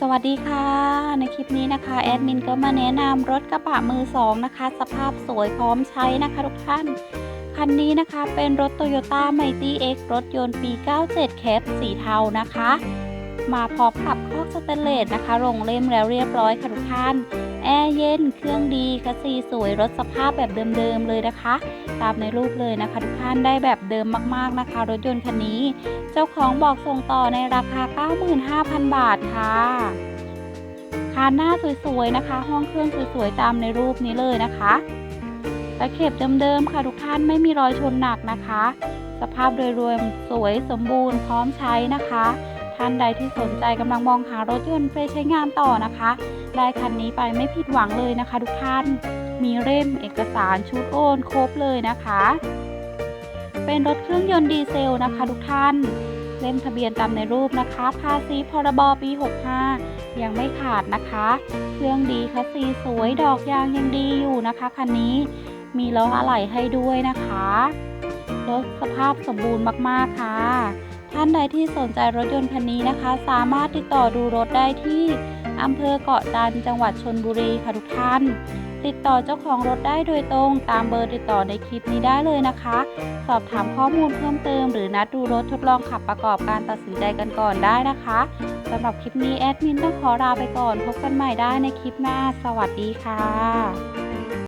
สวัสดีค่ะ ในคลิปนี้นะคะแอดมินก็มาแนะนำรถกระบะมือสองนะคะ สภาพสวยพร้อมใช้นะคะทุกท่าน คันนี้นะคะเป็นรถ Toyota Mighty X รถยนต์ปี 97 แคปสีเทานะคะ มาพร้อมกับคอกสเตนเลสนะคะลงเล่มแล้วเรียบร้อยค่ะทุกท่าน แอร์เย็น เครื่องดีคัสซีสวยรถสภาพแบบเดิมๆเลยนะคะ ตามในรูปเลยนะคะ ทุกท่านได้แบบเดิมมากๆนะคะ รถยนต์คันนี้ เจ้าของบอกส่งต่อในราคา 95,000 บาทค่ะคานหน้าสวยๆนะคะ ห้องเครื่องสวยๆตามในรูปนี้เลยนะคะตะเข็บเดิมๆค่ะทุกท่านไม่มีรอยชนหนักนะคะ สภาพโดยรวมสวยสมบูรณ์พร้อมใช้นะคะ ท่านใดที่สนใจกำลังมองหารถยนต์ไปใช้งานต่อนะคะ ได้คันนี้ไปไม่ผิดหวังเลยนะคะ ทุกท่าน มีเล่มเอกสารชุดโอนครบเลยนะคะ เป็นรถเครื่องยนต์ดีเซลนะคะ ทุกท่าน เล่มทะเบียนตามในรูปนะคะ ภาษีพรบปี 65 ยังไม่ขาดนะคะ เครื่องดีคัสซีสวยดอกยางยังดีอยู่นะคะคันนี้ มีล้ออะไหล่ให้ด้วยนะคะรถสภาพสมบูรณ์มาก ๆ ค่ะ ท่านใดที่สนใจรถยนต์คันนี้นะคะ สามารถติดต่อดูรถได้ที่อำเภอเกาะจันจังหวัดชนบุรีค่ะทุกท่าน ติดต่อเจ้าของรถได้โดยตรงตามเบอร์ติดต่อในคลิปนี้ได้เลยนะคะ สอบถามข้อมูลเพิ่มเติม หรือนัดดูรถทดลองขับประกอบการตัดสินใจกันก่อนได้นะคะสำหรับคลิปนี้แอดมินต้องขอลาไปก่อน พบกันใหม่ได้ในคลิปหน้า สวัสดีค่ะ